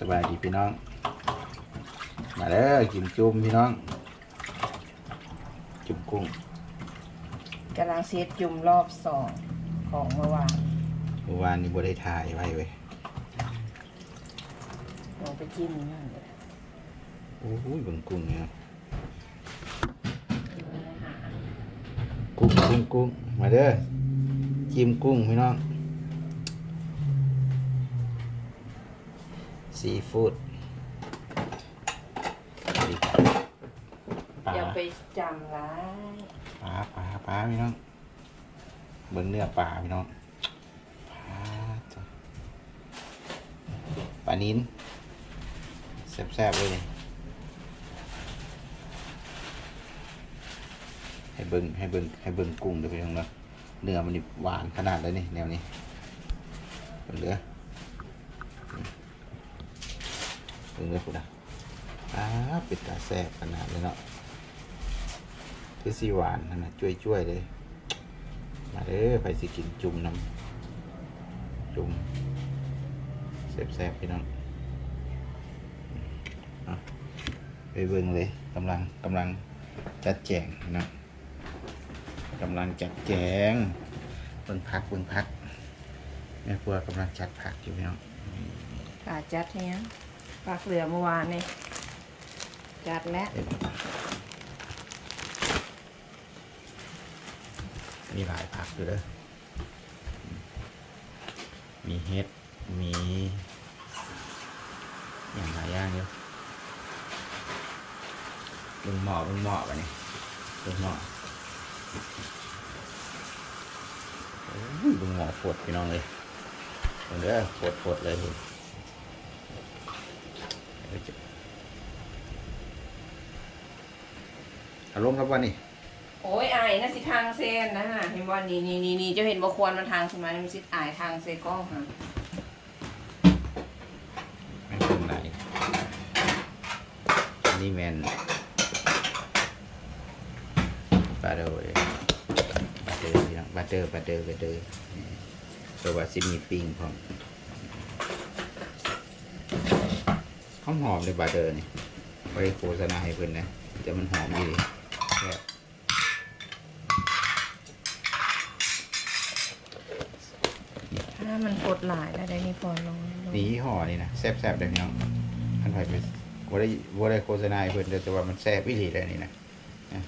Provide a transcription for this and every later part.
สบายดีพี่น้อง มาเด้อกินจุ่มพี่น้อง จุ่มกุ้งกำลังเซตจุ่มรอบสองของเมื่อวานเมื่อวานนี้บ่ได้ถ่ายไว้เว้ยลงไปจิ้มนั่นเลยโอ้ยเบิ่งกุ้งเนี่ยกุ้งกุ้งกุ้งมาเด้อจิ้มกุ้งพี่น้อง ซีฟู้ดปลาอย่าไปจำร้ายปลาปลาปลาพี่น้อง เบิ่งเนื้อปลาพี่น้องปลาจ้ะปลานิ้นแซ่บๆเลยนี่ให้เบิ่งให้เบิ่งให้เบิ่งกุ้งเดี๋ยวพี่น้องเนาะเนื้อมันนี่หวานขนาดเลยนี่แนวนี้เบิ่งเด้อ เบิ่งเด้อพุ่นะปลาเป็ดตาแซ่บขนาดเลยเนาะคือสีหวานนะนนะช่วยๆเลย มาเด้อไปสิกินจุ่มน้ำจุ่มแซบๆพี่น้องไปเบิ่งเลยกำลังกำลังจัดแจงน้องกำลังจัดแจงเบิ่งพักเบิ่งพักแม่ครัวกำลังจัดผักอยู่พี่น้องปลาจัดเนี้ย ปลาเหลือเมื่อวานนี่จัดแล้วมีหลายผักอยู่เด้อมีเห็ด มีอย่างหลายอย่างเดียวลุงหมอลุงหมอไปนี่ลุงหมอโอ้ยลุงหมอปวดพี่น้องเลยเดี๋ยวปวดปวดเลยคุ ณอารมณ์ครับวันนี้โอ้ยอายนะสิทางเส้นนะฮะเห็นว่านี่นี่นี่นี่เจะเห็นบ่ควรมันทางใช่ไหมมันสิอายทางเซกล้องฮะไม่เป็นไรอันนี่แมนบาเดอร์เลยบาเดอร์พี่น้องบาเดอร์บาเดอร์บาเดอร์เพราะว่าซิมีปิ้งพร้อม หอมหอมๆเลยบาเดอร์นี่ไว้โฆษณาให้เพื่อนนะแต่มันหอมดีแซ่บถ้ามันกดหลายแล้วได้นี่พอลงลงนี่ยี่ห่อนี่นะแซ่บแซ่บๆเลยพี่น้องท่านไปไปว่าได้ว่าได้โฆษณาให้เพื่อนแต่ว่ามันแซ่บวิธีเลยนี่นะนะ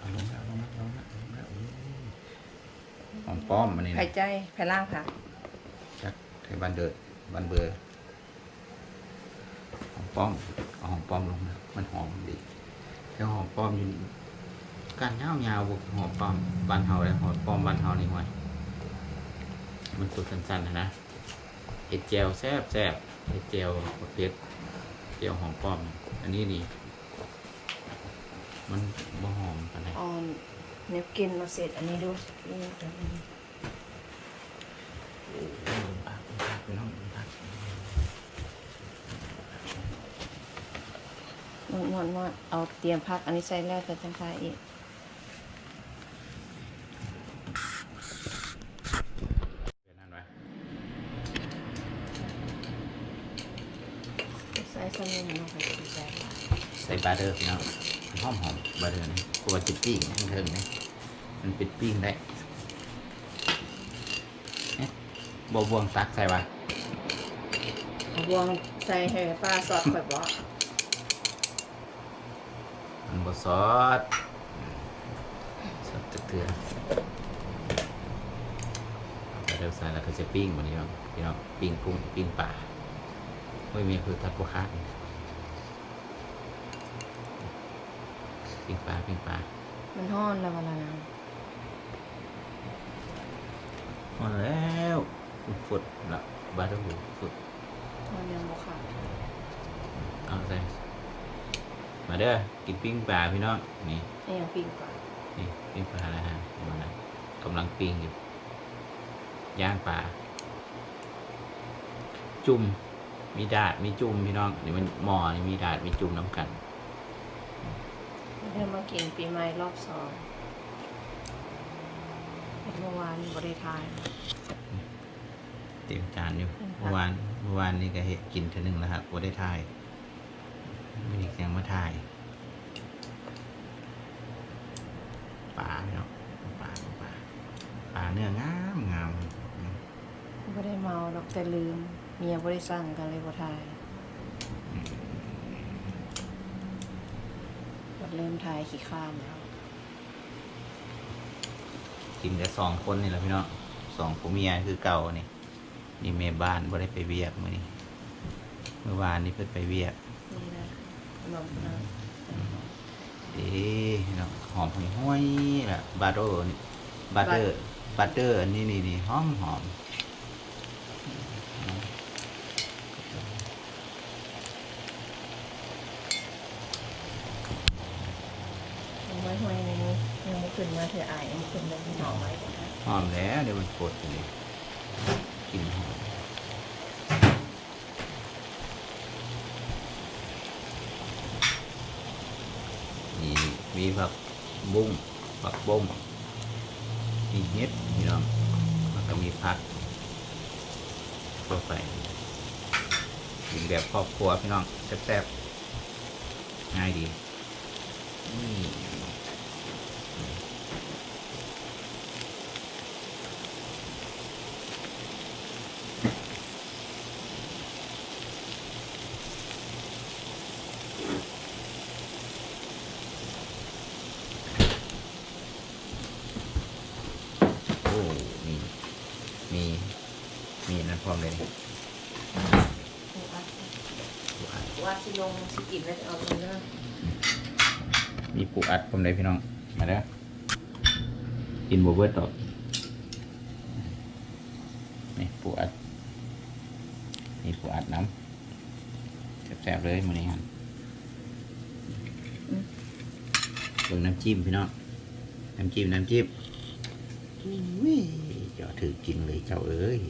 เอาลงแล้วลงแล้วลงแล้วลงแล้วโอ้ยหอมป้อมมันนี่ไผ่นะใจไผ่ล่างค่ะจักไทยบ้านเดิด บ้านเบือหอมป้อมเอาหอมป้อมลงนะมันหอมดีแล้วหอมป้อมอยู่การเงาเงาวๆบวกหอมป้อมบ้านเฮาเลยหอมป้อมบ้านเฮานี่ห่วยมันสุดสั้นๆนะนะเห็ดเจลแซบแซบเห็ดเจลประเภทเจลหอมป้อม อันนี้นี่มันบ่หอมปานใดเออนเนฟกินมาเสร็จอันนี้ดูนี่ตัวนี้ พักพักไปน้องพัก นวดนวดนวดเอาเตรียมพักอันนี้ใส่แล้วแต่จังพาอีกเป็นนั่นไหมใส่สมุนมาไปใส่ใส่บาเดอร์พี่น้องหอมหอมบาเดอร์นี่กลัวจิตปิ้งทั้งเทิงนี่มันเป็นปิ้งได้เอ๊ะบวบวงตักใส่ปะเอาบวงใส่ให้ปลาสอดข่อยบ่มัน บซอสสดเตือนบาเดอร์ใส่แล้วก็จะปิ้งวันนี้น้องพี่น้องปิ้งกุ้งปิ้งปลาไม่มีคือทัดพวกข้าดปิ้งปลาปิ้งปลามันห้อนแล้วเวลานะพอแล้วฝุดละบาดหูฝุดมันยังบ่ขาดเอาใส่ มาเด้อกินปิ้งปลาพี่น้องนี่นี่ยังปิ้งก่อนนี่ปิ้งปลาแล้วฮะมานะกำลังปิ้งอยู่ย่างปลาจุ่มมีดาดมีจุ่มพี่น้องนี่มันหม้อนี่มีดาดมีจุ่มน้ำกันเริ่มมากินปีใหม่รอบสองเมื่อวานบริทานเต็มจานอยู่เมื่อวานเมื่อวานนี่ก็เห็ดกินเท่านึงแล้วครับบ่ได้ทายไม่ได้แข่งมาทายปลาเนาะปลาปลาปลาเนื้องามงามบ่ได้เมาดอกแต่ลืม เมียบ่ได้สั่งกันเลยบ่ทายบัดเริ่มทายขี้ข้ามแล้ว กินแต่สองคนนี่แหละพี่น้องสองผัวเมียคือเก่านี่นี่แม่บ้านบ่ได้ไปเวียกมื้อนี้เมื่อวานนี่เพิ่นไปเวียกนี่นะขนมนะ เอ๊ะเนาะหอมหอยห้อยล่ะบาร์โดนี่บัตเตอร์บัตเตอร์อันนี้นี่นี่หอมหอมยังไว้ห้อยในนี้ยังบ่ขึ้นมาเถอะอายยังบ่ขึ้นมาที่หอไว้ก่อนนะหอมแล้วเดี๋ยวมันปวดเลยกลินหอมนี่ มีผักบุ้งผักบ้งมีเห็ดพี่น้องแล้วก็มีผักเข้าไปกินแบบครอบครัวพี่น้องแซ่บๆง่ายดีนี่ โอ้ มี มี มีนั่นพร้อมเลยนี่ดูอัดว่าสิลงสิกินแล้วจะเอาตรงนั้นมีปูอัดพร้อมเลยพี่น้อง มาเด้อกินบัวเบิร์ตต่อนี่ปูอัดนี่ปูอัดน้ำแซ่บๆเลยมื้อนี้ฮันเบิ่งน้ำจิ้มพี่น้อง น้ำจิ้มน้ำจิ้มอุ้ยเจ้าถือกินเลยเจ้าเอ้ย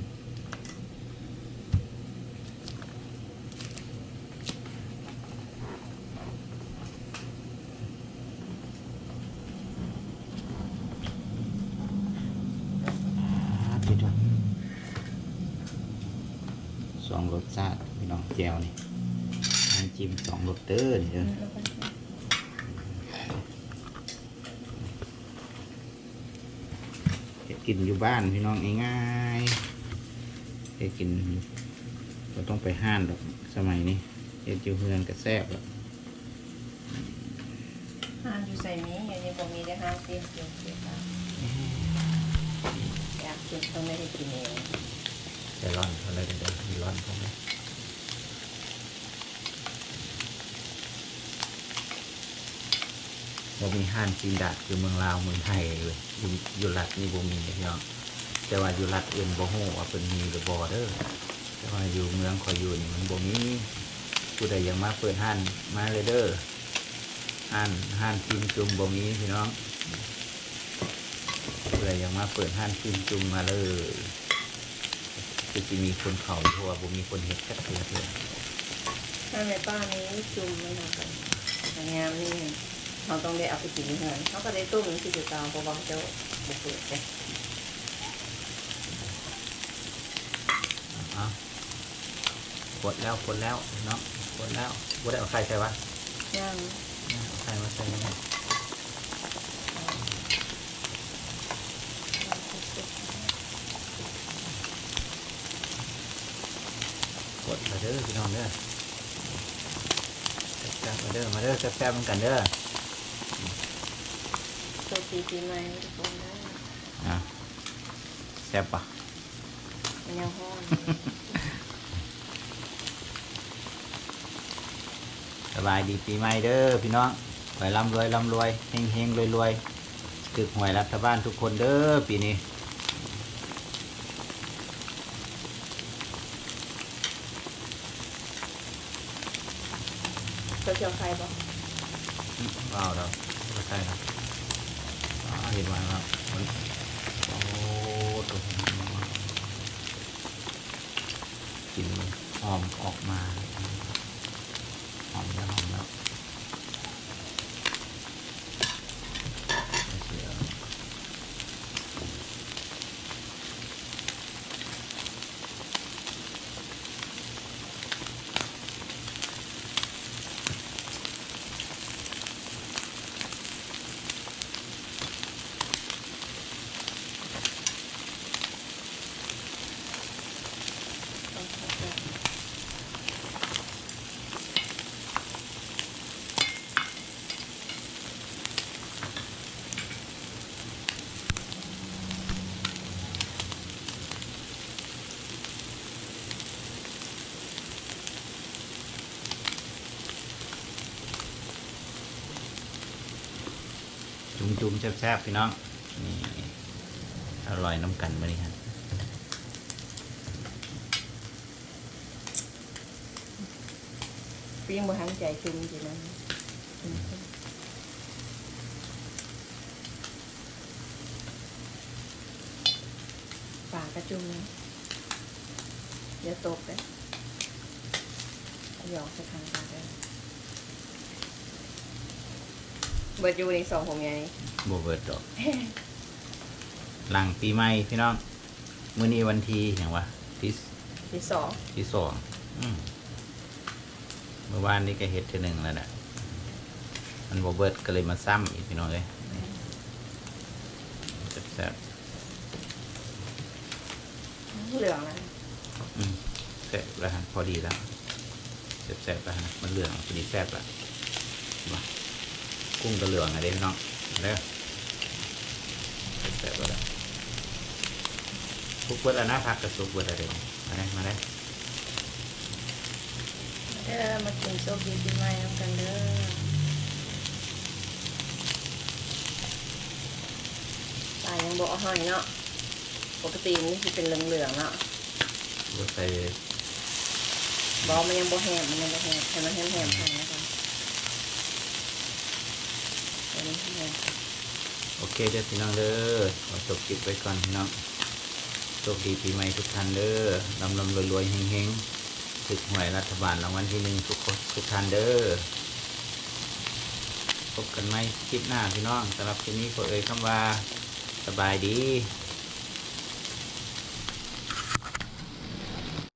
พี่น้องส องรสชาติพี่น้องแจวนี่น้ำจิ้มสองรสเด้อนี่เด้อเฮ็ดกินอยู่บ้านพี่น้องง่ายๆเฮ็ดกินเราต้องไปห้านดอกสมัยนี้เฮ็ดอยู่เฮือนก็แซ่บแล้วห้ามอยู่ใส่มีอยู่ในบ่มีได้ห้ามเตรียมเตรียมเตรียมตามอยากกินต้องไม่ได้กินเอง ใจร้อนอะไรกันเด้อมีร้อนเขาไหมบ่มีห้านจีนดาดคือเมืองลาวเมืองไทยเลยอยู่อยู่รัฐนี่บ่มีเด้อพี่น้องแต่ว่าอยู่รัฐอื่นบ่ฮู้ว่าเพิ่นมีหรือบ่เด้อแต่ว่าอยู่เมืองขอยอยู่นี่มันบ่มีผู้ใดยังมาเปิดห้านมาเลยเด้อห้านห้านกินจุ่มบ่มีพี่น้องผู้ใดยังมาเปิดห้านกินจุ่มมาเลย คือจะมีคนเขาเพราะว่าผมมีคนเห็ดแค่เทือเดียวถ้าแม่ป้านี้จุ่มมันทำกันแต่งามนี่เราต้องได้เอาไปกินเพื่อนเขาก็ได้ต้มสิจุดตามเพราะว่าเขาจะบุกเปิดเลยอะกดแล้วกดแล้วเนาะกดแล้วกดได้เอาไข่ใส่วะย่าง เอาไข่มาใส่เนี่ยก ดมาเด้อพี่น้องเด้อแซ่บๆมาเด้อมาเด้อแซ่บๆเหมือนกันเด้อตัวปีปีใหม่ทุกคนนะอะแซ่บปะมันยังห้อนสบายดีปีใหม่เด้อพี่น้องไปร่ำรวยร่ำรวยเฮงเฮงรวยรวยตึกหวยรัฐบาลทุกคนเด้อปีนี้ เจ้าเจ้าใครบอกว้าครับไม่ใช่ครับอ่าเห็นไหมครับโอ้ตัวกลินมันหอมออกมาหอมแล้วหอมแล้วเสีย จุ่มๆแซ่บๆพี่น้อง นี่อร่อยน้ำกันมานี่ฮะปิ้งบ่ทันใจจุ่มจีนั้นปากกระจุ่มนะอย่าตกเลยหยอกใส่ข้างปากเลย เบิดอยู่ในสองผมไงโบเบิร์ดดอกหลังปีใหม่พี่น้องมื้อนี้วันที่อย่างวะที่ที่สองที่สองอืมเมื่อวานนี้ก็เฮ็ดเทีหนึ่งแล้วนะมันโบเบิร์ดก็เลยมาซ้ำอีกพี่น้องเลยแซ่บเหลืองนะๆอืมแซ่บแล้วฮะพอดีแล้วแซ่บๆแล้วฮะมันเหลืองพอดีแซ่บละมา กุ้งก็เหลืองอะเด้พี่น้องมาเด้อแซ่บๆแล้วทุกเบิร์ดแล้วนะพักกระสุกเบิร์ดอะไรมาได้มาได้เด้อมากินโซบีปีใหม่น้ำกันเด้อตายยังบอกเอาให้เนาะปกติมันจะเป็นเหลืองๆเนาะบ่ใส่บอกมันยังบ่แห้งมันยังบ่แห้งให้มันแห้งๆให้นะคะ เดี๋ยวนี้แห้งโอเคเด้อพี่น้องเด้อขอจบคลิปไว้ก่อนพี่น้องโชคดีปีใหม่ทุกท่านเด้อลำลำรวยรวยๆเฮงเฮงๆถึกหวยรัฐบาลรางวัลที่หนึ่งทุกคนทุกท่านเด้อพบกันไหมคลิปหน้าพี่น้องสำหรับคลิปนี้ขอเอ่ยคำว่าสบายดี